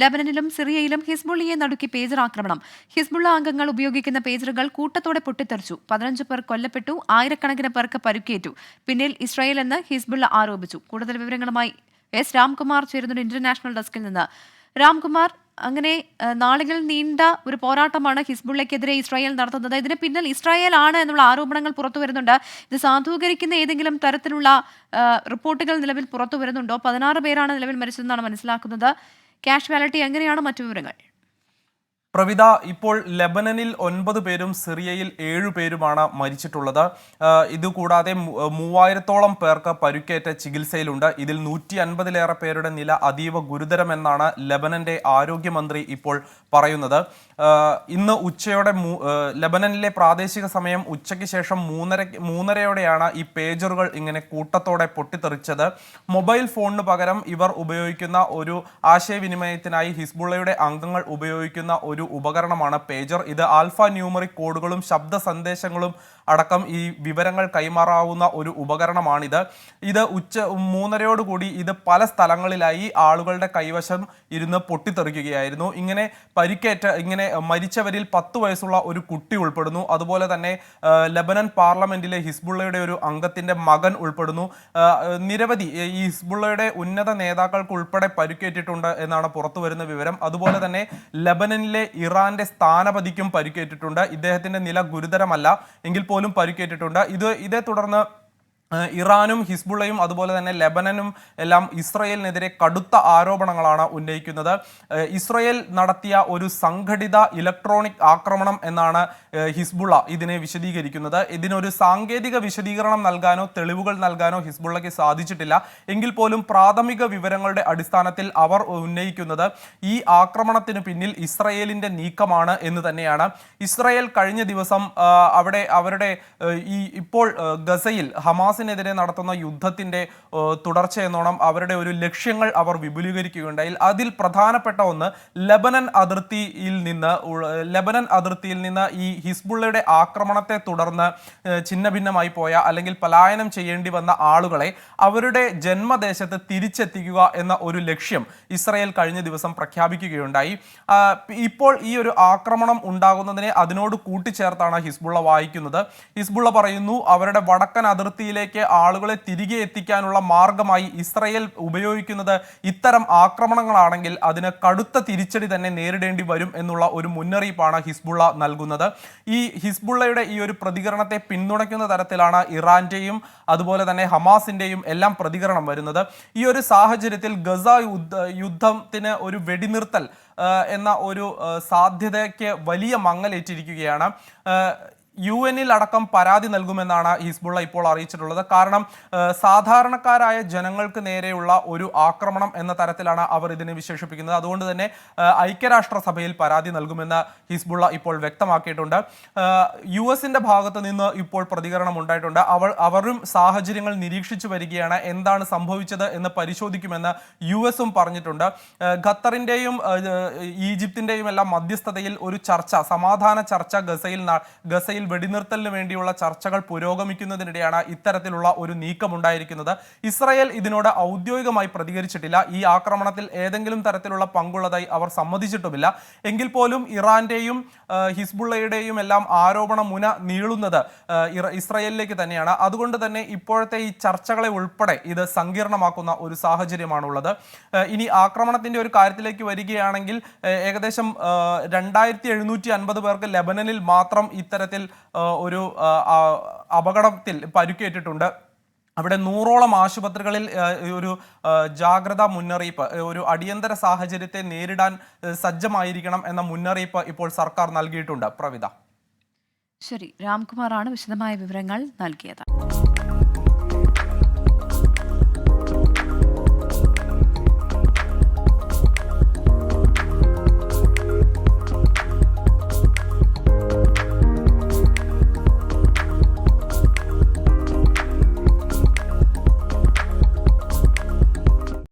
ലബനനിലും സിറിയയിലും ഹിസ്ബുള്ളിയെ നടുക്കി pager ആക്രമണം. Hezbollah അംഗങ്ങൾ ഉപയോഗിക്കുന്ന പേജറുകൾ കൂട്ടത്തോടെ പൊട്ടിത്തെറിച്ചു. പതിനഞ്ച് പേർ കൊല്ലപ്പെട്ടു ആയിരക്കണക്കിന് പേർക്ക് പരുക്കേറ്റു. പിന്നിൽ ഇസ്രായേൽ എന്ന് ഹിസ്ബുള്ള ആരോപിച്ചു. കൂടുതൽ വിവരങ്ങളുമായി എസ് രാംകുമാർ ചേരുന്ന ഇന്റർനാഷണൽ ഡെസ്കിൽ നിന്ന്. രാംകുമാർ അങ്ങനെ നാളുകൾ നീണ്ട ഒരു പോരാട്ടമാണ് ഹിസ്ബുള്ളയ്ക്കെതിരെ ഇസ്രായേൽ നടത്തുന്നത്. ഇതിന് പിന്നിൽ ഇസ്രായേൽ ആണ് എന്നുള്ള ആരോപണങ്ങൾ പുറത്തു വരുന്നുണ്ട്. ഇത് സാധൂകരിക്കുന്ന ഏതെങ്കിലും തരത്തിലുള്ള റിപ്പോർട്ടുകൾ നിലവിൽ പുറത്തു വരുന്നുണ്ടോ? പതിനാറ് പേരാണ് നിലവിൽ മരിച്ചതെന്നാണ് മനസ്സിലാക്കുന്നത്. കാഷ്വാലിറ്റി എങ്ങനെയാണ് മറ്റു വിവരങ്ങൾ? പ്രവിത ഇപ്പോൾ ലെബനനിൽ ഒൻപത് പേരും സിറിയയിൽ ഏഴു പേരുമാണ് മരിച്ചിട്ടുള്ളത്. ഇതുകൂടാതെ മൂവായിരത്തോളം പേർക്ക് പരുക്കേറ്റ ചികിത്സയിലുണ്ട്. ഇതിൽ നൂറ്റി അൻപതിലേറെ പേരുടെ നില അതീവ ഗുരുതരമെന്നാണ് ലെബനന്റെ ആരോഗ്യമന്ത്രി ഇപ്പോൾ പറയുന്നത്. ഇന്ന് ഉച്ചയോടെ ലെബനനിലെ പ്രാദേശിക സമയം ഉച്ചയ്ക്ക് ശേഷം മൂന്നര മൂന്നരയോടെയാണ് ഈ പേജറുകൾ ഇങ്ങനെ കൂട്ടത്തോടെ പൊട്ടിത്തെറിച്ചത്. മൊബൈൽ ഫോണിന് പകരം ഇവർ ഉപയോഗിക്കുന്ന ഒരു ആശയവിനിമയത്തിനായി ഹിസ്ബുള്ളയുടെ അംഗങ്ങൾ ഉപയോഗിക്കുന്ന ഒരു ഉപകരണമാണ് പേജർ ഇത് ആൽഫ ന്യൂമറിക് കോഡുകളും ശബ്ദ സന്ദേശങ്ങളും അടക്കം ഈ വിവരങ്ങൾ കൈമാറാവുന്ന ഒരു ഉപകരണമാണിത്. ഇത് ഉച്ച മൂന്നരയോടുകൂടി ഇത് പല സ്ഥലങ്ങളിലായി ആളുകളുടെ കൈവശം ഇരുന്ന് പൊട്ടിത്തെറിക്കുകയായിരുന്നു. ഇങ്ങനെ പരിക്കേറ്റ ഇങ്ങനെ മരിച്ചവരിൽ പത്ത് വയസ്സുള്ള ഒരു കുട്ടി ഉൾപ്പെടുന്നു. അതുപോലെ തന്നെ ലബനൻ പാർലമെന്റിലെ ഹിസ്ബുള്ളയുടെ ഒരു അംഗത്തിന്റെ മകൻ ഉൾപ്പെടുന്നു. നിരവധി ഈ ഹിസ്ബുള്ളയുടെ ഉന്നത നേതാക്കൾക്ക് ഉൾപ്പെടെ പരിക്കേറ്റിട്ടുണ്ട് എന്നാണ് പുറത്തു വരുന്ന വിവരം. അതുപോലെ തന്നെ ലബനനിലെ ഇറാന്റെ സ്ഥാനപതിക്കും പരിക്കേറ്റിട്ടുണ്ട്. ഇദ്ദേഹത്തിന്റെ നില ഗുരുതരമല്ല. എങ്കിൽ പോലും പരിക്കേറ്റിട്ടുണ്ട്. ഇത് ഇതേ തുടർന്ന് ഇറാനും ഹിസ്ബുള്ളയും അതുപോലെ തന്നെ ലെബനനും എല്ലാം ഇസ്രയേലിനെതിരെ കടുത്ത ആരോപണങ്ങളാണ് ഉന്നയിക്കുന്നത്. ഇസ്രയേൽ നടത്തിയ ഒരു സംഘടിത ഇലക്ട്രോണിക് ആക്രമണം എന്നാണ് ഹിസ്ബുള്ള ഇതിനെ വിശദീകരിക്കുന്നത്. ഇതിനൊരു സാങ്കേതിക വിശദീകരണം നൽകാനോ തെളിവുകൾ നൽകാനോ ഹിസ്ബുള്ളയ്ക്ക് സാധിച്ചിട്ടില്ല. എങ്കിൽ പോലും പ്രാഥമിക വിവരങ്ങളുടെ അടിസ്ഥാനത്തിൽ അവർ ഉന്നയിക്കുന്നത് ഈ ആക്രമണത്തിന് പിന്നിൽ ഇസ്രയേലിന്റെ നീക്കമാണ് എന്ന് തന്നെയാണ്. ഇസ്രയേൽ കഴിഞ്ഞ ദിവസം അവിടെ അവരുടെ ഈ ഇപ്പോൾ ഗസയിൽ ഗസയിൽ ഹമാസിനെതിരെ നടത്തുന്ന യുദ്ധത്തിന്റെ തുടർച്ച എന്നോണം അവരുടെ ഒരു ലക്ഷ്യങ്ങൾ അവർ വിപുലീകരിക്കുകയുണ്ടായി. അതിൽ പ്രധാനപ്പെട്ട ഒന്ന് ലബനൻ അതിർത്തിയിൽ നിന്ന് ലബനൻ അതിർത്തിയിൽ നിന്ന് ഈ ഹിസ്ബുള്ളയുടെ ആക്രമണത്തെ തുടർന്ന് ഛിന്നഭിന്നമായി പോയ അല്ലെങ്കിൽ പലായനം ചെയ്യേണ്ടി വന്ന ആളുകളെ അവരുടെ ജന്മദേശത്ത് തിരിച്ചെത്തിക്കുക എന്ന ഒരു ലക്ഷ്യം ഇസ്രയേൽ കഴിഞ്ഞ ദിവസം പ്രഖ്യാപിക്കുകയുണ്ടായി. ഇപ്പോൾ ഈ ഒരു ആക്രമണം ഉണ്ടാകുന്നതിനെ അതിനോട് കൂട്ടിച്ചേർത്താണ് ഹിസ്ബുള്ള വായിക്കുന്നത്. ഹിസ്ബുള്ള പറയുന്നു അവരുടെ വടക്കൻ അതിർത്തിയിലേക്ക് ആളുകളെ തിരികെ എത്തിക്കാനുള്ള മാർഗമായി ഇസ്രയേൽ ഉപയോഗിക്കുന്നത് ഇത്തരം ആക്രമണങ്ങളാണെങ്കിൽ അതിന് കടുത്ത തിരിച്ചടി തന്നെ നേരിടേണ്ടി വരും എന്നുള്ള ഒരു മുന്നറിയിപ്പാണ് ഹിസ്ബുള്ള നൽകുന്നത്. ഈ ഹിസ്ബുള്ളയുടെ ഈ ഒരു പ്രതികരണത്തെ പിന്തുണയ്ക്കുന്ന തരത്തിലാണ് ഇറാന്റെയും അതുപോലെ തന്നെ ഹമാസിന്റെയും എല്ലാം പ്രതികരണം വരുന്നത്. ഈ ഒരു സാഹചര്യത്തിൽ ഗസ യുദ്ധ യുദ്ധത്തിന് ഒരു വെടിനിർത്തൽ എന്ന ഒരു സാധ്യതയ്ക്ക് വലിയ മങ്ങലേറ്റിരിക്കുകയാണ്. യു എനിൽ അടക്കം പരാതി നൽകുമെന്നാണ് ഹിസ്ബുള്ള ഇപ്പോൾ അറിയിച്ചിട്ടുള്ളത്. കാരണം സാധാരണക്കാരായ ജനങ്ങൾക്ക് നേരെയുള്ള ഒരു ആക്രമണം എന്ന തരത്തിലാണ് അവർ ഇതിനെ വിശേഷിപ്പിക്കുന്നത്. അതുകൊണ്ട് തന്നെ ഐക്യരാഷ്ട്രസഭയിൽ പരാതി നൽകുമെന്ന് ഹിസ്ബുള്ള ഇപ്പോൾ വ്യക്തമാക്കിയിട്ടുണ്ട്. യു എസിന്റെ ഭാഗത്ത് നിന്ന് ഇപ്പോൾ പ്രതികരണം ഉണ്ടായിട്ടുണ്ട്. അവൾ അവരും സാഹചര്യങ്ങൾ നിരീക്ഷിച്ചു വരികയാണ്. എന്താണ് സംഭവിച്ചത് എന്ന് പരിശോധിക്കുമെന്ന് യു എസും പറഞ്ഞിട്ടുണ്ട്. ഖത്തറിന്റെയും ഈജിപ്തിന്റെയും എല്ലാം മധ്യസ്ഥതയിൽ ഒരു ചർച്ച സമാധാന ചർച്ച ഗസയിൽ ന- ഗസയിൽ വെടിനിർത്തലിന് വേണ്ടിയുള്ള ചർച്ചകൾ പുരോഗമിക്കുന്നതിനിടെയാണ് ഇത്തരത്തിലുള്ള ഒരു നീക്കമുണ്ടായിരിക്കുന്നത്. ഇസ്രായേൽ ഇതിനോട് ഔദ്യോഗികമായി പ്രതികരിച്ചിട്ടില്ല. ഈ ആക്രമണത്തിൽ ഏതെങ്കിലും തരത്തിലുള്ള പങ്കുള്ളതായി അവർ സമ്മതിച്ചിട്ടുമില്ല. എങ്കിൽ പോലും ഇറാന്റെയും ഹിസ്ബുള്ളയുടെയും എല്ലാം ആരോപണ മുന നീളുന്നത് ഇസ്രയേലിലേക്ക് തന്നെയാണ്. അതുകൊണ്ട് തന്നെ ഇപ്പോഴത്തെ ഈ ചർച്ചകളെ ഉൾപ്പെടെ ഇത് സങ്കീർണമാക്കുന്ന ഒരു സാഹചര്യമാണുള്ളത്. ഇനി ആക്രമണത്തിന്റെ ഒരു കാര്യത്തിലേക്ക് വരികയാണെങ്കിൽ ഏകദേശം രണ്ടായിരത്തി എഴുന്നൂറ്റി അൻപത് പേർക്ക് ലെബനനിൽ മാത്രം ഇത്തരത്തിൽ ഒരു അപകടത്തിൽ പരുക്കേറ്റിട്ടുണ്ട്. അവിടെ നൂറോളം ആശുപത്രികളിൽ ഒരു ജാഗ്രതാ മുന്നറിയിപ്പ് ഒരു അടിയന്തര സാഹചര്യത്തെ നേരിടാൻ സജ്ജമായിരിക്കണം എന്ന മുന്നറിയിപ്പ് ഇപ്പോൾ സർക്കാർ നൽകിയിട്ടുണ്ട്. പ്രവിത. ശരി രാംകുമാറാണ് വിശദമായ വിവരങ്ങൾ നൽകിയത്.